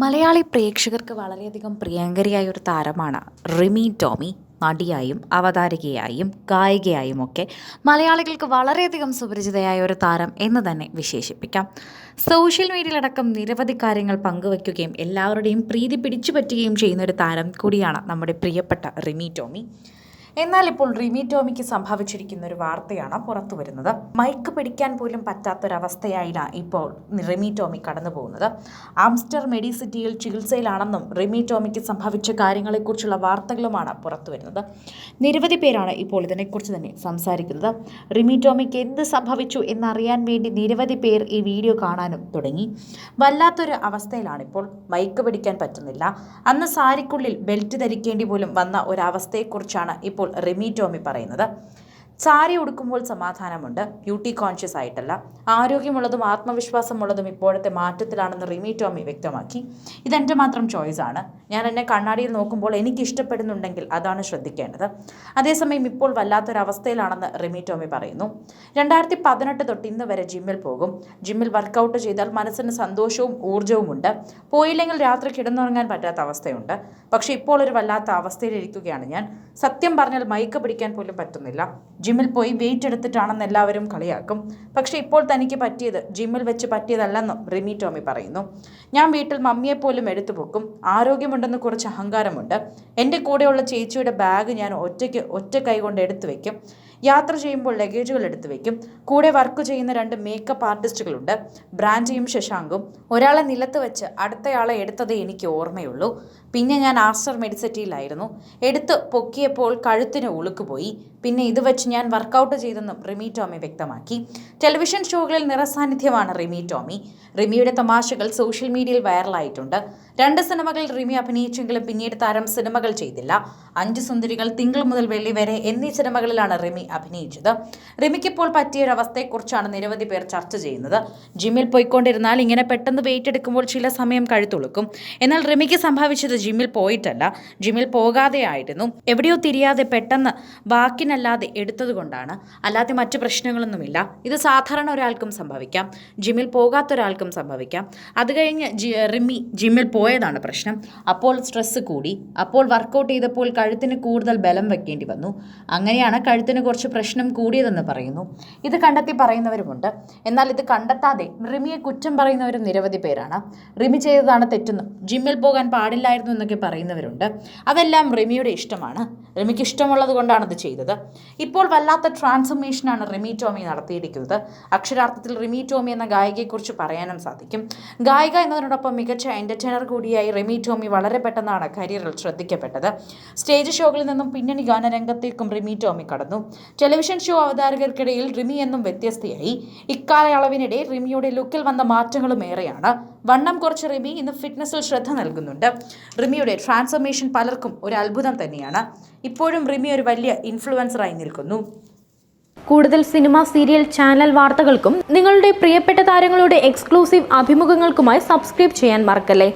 മലയാളി പ്രേക്ഷകർക്ക് വളരെയധികം പ്രിയങ്കരിയായ ഒരു താരമാണ് റിമി ടോമി. നടിയായും അവതാരികയായും ഗായികയായും ഒക്കെ മലയാളികൾക്ക് വളരെയധികം സുപരിചിതയായ ഒരു താരം എന്ന് തന്നെ വിശേഷിപ്പിക്കാം. സോഷ്യൽ മീഡിയയിലടക്കം നിരവധി കാര്യങ്ങൾ പങ്കുവയ്ക്കുകയും എല്ലാവരുടെയും പ്രീതി പിടിച്ചു പറ്റുകയും ചെയ്യുന്ന ഒരു താരം കൂടിയാണ് നമ്മുടെ പ്രിയപ്പെട്ട റിമി ടോമി. എന്നാൽ ഇപ്പോൾ റിമി ടോമിക്ക് സംഭവിച്ചിരിക്കുന്ന ഒരു വാർത്തയാണ് പുറത്തു വരുന്നത്. മൈക്ക് പിടിക്കാൻ പോലും പറ്റാത്തൊരവസ്ഥയായില്ല ഇപ്പോൾ റിമി ടോമി കടന്നു പോകുന്നത്. ആംസ്റ്റർ മെഡിസിറ്റിയിൽ ചികിത്സയിലാണെന്നും റിമി ടോമിക്ക് സംഭവിച്ച കാര്യങ്ങളെക്കുറിച്ചുള്ള വാർത്തകളുമാണ് പുറത്തു വരുന്നത്. നിരവധി പേരാണ് ഇപ്പോൾ ഇതിനെക്കുറിച്ച് തന്നെ സംസാരിക്കുന്നത്. റിമി ടോമിക്ക് എന്ത് സംഭവിച്ചു എന്നറിയാൻ വേണ്ടി നിരവധി പേർ ഈ വീഡിയോ കാണാനും തുടങ്ങി. വല്ലാത്തൊരു അവസ്ഥയിലാണ് ഇപ്പോൾ. മൈക്ക് പിടിക്കാൻ പറ്റുന്നില്ല. അന്ന് സാരിക്കുള്ളിൽ ബെൽറ്റ് ധരിക്കേണ്ടി പോലും വന്ന ഒരവസ്ഥയെക്കുറിച്ചാണ് ഇപ്പോൾ റിമി ടോമി പറയുന്നത്. സാരി ഉടുക്കുമ്പോൾ സമാധാനമുണ്ട്. ബ്യൂട്ടി കോൺഷ്യസ് ആയിട്ടല്ല. ആരോഗ്യമുള്ളതും ആത്മവിശ്വാസമുള്ളതും ഇപ്പോഴത്തെ മാറ്റത്തിലാണെന്ന് റിമി ടോമി വ്യക്തമാക്കി. ഇതെന്റെ മാത്രം ചോയ്സ് ആണ്. ഞാൻ എന്നെ കണ്ണാടിയിൽ നോക്കുമ്പോൾ എനിക്ക് ഇഷ്ടപ്പെടുന്നുണ്ടെങ്കിൽ അതാണ് ശ്രദ്ധിക്കേണ്ടത്. അതേസമയം ഇപ്പോൾ വല്ലാത്തൊരവസ്ഥയിലാണെന്ന് റിമി ടോമി പറയുന്നു. രണ്ടായിരത്തി പതിനെട്ട് തൊട്ട് ഇന്ന് വരെ ജിമ്മിൽ പോകും. ജിമ്മിൽ വർക്കൗട്ട് ചെയ്താൽ മനസ്സിന് സന്തോഷവും ഊർജവുമുണ്ട് പോയില്ലെങ്കിൽ രാത്രി കിടന്നുറങ്ങാൻ പറ്റാത്ത അവസ്ഥയുണ്ട്. പക്ഷേ ഇപ്പോൾ ഒരു വല്ലാത്ത അവസ്ഥയിലിരിക്കുകയാണ് ഞാൻ. സത്യം പറഞ്ഞാൽ മയക്ക് പിടിക്കാൻ പോലും പറ്റുന്നില്ല. ജിമ്മിൽ പോയി വെയിറ്റ് എടുത്തിട്ടാണെന്ന് എല്ലാവരും കളിയാക്കും. പക്ഷേ ഇപ്പോൾ തനിക്ക് പറ്റിയത് ജിമ്മിൽ വെച്ച് പറ്റിയതല്ലെന്നും റിമി ടോമി പറയുന്നു. ഞാൻ വീട്ടിൽ മമ്മിയെപ്പോലും എടുത്തു പൊക്കും. ആരോഗ്യമുണ്ടെന്ന് കുറച്ച് അഹങ്കാരമുണ്ട്. എന്റെ കൂടെയുള്ള ചേച്ചിയുടെ ബാഗ് ഞാൻ ഒറ്റയ്ക്ക് ഒറ്റ കൈ കൊണ്ട് എടുത്തു വെക്കും. യാത്ര ചെയ്യുമ്പോൾ ലഗേജുകൾ എടുത്തു വയ്ക്കും കൂടെ വർക്ക് ചെയ്യുന്ന രണ്ട് മേക്കപ്പ് ആർട്ടിസ്റ്റുകളുണ്ട് ബ്രാൻഡിയും ശശാങ്കും. ഒരാളെ നിലത്ത് വെച്ച് അടുത്തയാളെ എടുത്തതേ എനിക്ക് ഓർമ്മയുള്ളൂ. പിന്നെ ഞാൻ ആസ്റ്റർ മെഡിസിറ്റിയിലായിരുന്നു എടുത്ത് പൊക്കിയപ്പോൾ കഴുത്തിന് ഉളുക്കുപോയി പിന്നെ ഇത് വെച്ച് ഞാൻ വർക്കൗട്ട് ചെയ്തെന്നും റിമി ടോമി വ്യക്തമാക്കി. ടെലിവിഷൻ ഷോകളിൽ നിറസാന്നിധ്യമാണ് റിമി ടോമി. റിമിയുടെ തമാശകൾ സോഷ്യൽ മീഡിയയിൽ വൈറലായിട്ടുണ്ട് രണ്ട് സിനിമകൾ റിമി അഭിനയിച്ചെങ്കിലും പിന്നീട് താരം സിനിമകൾ ചെയ്തില്ല. അഞ്ച് സുന്ദരികൾ തിങ്കൾ മുതൽ വെള്ളി വരെ എന്നീ സിനിമകളിലാണ് റിമി അഭിനയിച്ചത്. റിമിക്കിപ്പോൾ പറ്റിയൊരവസ്ഥയെക്കുറിച്ചാണ് നിരവധി പേർ ചർച്ച ചെയ്യുന്നത്. ജിമ്മിൽ പോയിക്കൊണ്ടിരുന്നാൽ ഇങ്ങനെ പെട്ടെന്ന് വെയിറ്റ് എടുക്കുമ്പോൾ ചില സമയം കഴുത്തുളുക്കും. എന്നാൽ റിമിക്ക് സംഭവിച്ചത് ജിമ്മിൽ പോയിട്ടല്ല. ജിമ്മിൽ പോകാതെ ആയിരുന്നു. എവിടെയോ തിരിയാതെ പെട്ടെന്ന് വാക്കിനല്ലാതെ എടുത്തതുകൊണ്ടാണ് അല്ലാതെ മറ്റു പ്രശ്നങ്ങളൊന്നുമില്ല. ഇത് സാധാരണ ഒരാൾക്കും സംഭവിക്കാം. ജിമ്മിൽ പോകാത്ത ഒരാൾക്കും സംഭവിക്കാം. അത് കഴിഞ്ഞ് റിമി ജിമ്മിൽ പോയതാണ് പ്രശ്നം. അപ്പോൾ സ്ട്രെസ്സ് കൂടി. അപ്പോൾ വർക്കൗട്ട് ചെയ്തപ്പോൾ കഴുത്തിന് കൂടുതൽ ബലം വെക്കേണ്ടി വന്നു. അങ്ങനെയാണ് കഴുത്തിന് കുറച്ച് പ്രശ്നം കൂടിയതെന്ന് പറയുന്നു. ഇത് കണ്ടെത്തി പറയുന്നവരുമുണ്ട്. എന്നാൽ ഇത് കണ്ടെത്താതെ റിമിയെ കുറ്റം പറയുന്നവരും നിരവധി പേരാണ്. റിമി ചെയ്തതാണ് തെറ്റെന്നും. ജിമ്മിൽ പോകാൻ പാടില്ലായിരുന്നു എന്നൊക്കെ പറയുന്നവരുണ്ട്. അതെല്ലാം റിമിയുടെ ഇഷ്ടമാണ്. റിമിക്ക് ഇഷ്ടമുള്ളത് കൊണ്ടാണ് ചെയ്തത്. ഇപ്പോൾ വല്ലാത്ത ട്രാൻസ്ഫോർമേഷനാണ് റിമി ടോമി നടത്തിയിരിക്കുന്നത്. അക്ഷരാർത്ഥത്തിൽ റിമി ടോമി എന്ന ഗായികയെക്കുറിച്ച് പറയാനും സാധിക്കും. ഗായിക എന്നതിനോടൊപ്പം മികച്ച എന്റർടൈനർ കൂടിയായി റെമി ടോമി വളരെ പെട്ടെന്നാണ് കരിയറിൽ ശ്രദ്ധിക്കപ്പെട്ടത്. സ്റ്റേജ് ഷോകളിൽ നിന്നും പിന്നണി ഗാനരംഗത്തേക്കും റിമി ടോമി കടന്നു. ടെലിവിഷൻ ഷോ അവതാരകർക്കിടയിൽ റിമി എന്നും വ്യത്യസ്തയായി. ഇക്കാലയളവിനിടെ റിമിയുടെ ലുക്കിൽ വന്ന മാറ്റങ്ങളും ഏറെയാണ്. വണ്ണം കുറച്ച് റിമി ഇന്ന് ഫിറ്റ്നസ്സിൽ ശ്രദ്ധ നൽകുന്നുണ്ട്. റിമിയുടെ ട്രാൻസ്ഫർമേഷൻ പലർക്കും ഒരു അത്ഭുതം തന്നെയാണ്. ഇപ്പോഴും റിമി ഒരു വലിയ ഇൻഫ്ലുവൻസറായി നിൽക്കുന്നു. കൂടുതൽ സിനിമ സീരിയൽ ചാനൽ വാർത്തകൾക്കും നിങ്ങളുടെ പ്രിയപ്പെട്ട താരങ്ങളുടെ എക്സ്ക്ലൂസീവ് അഭിമുഖങ്ങൾക്കുമായി സബ്സ്ക്രൈബ് ചെയ്യാൻ മറക്കല്ലേ?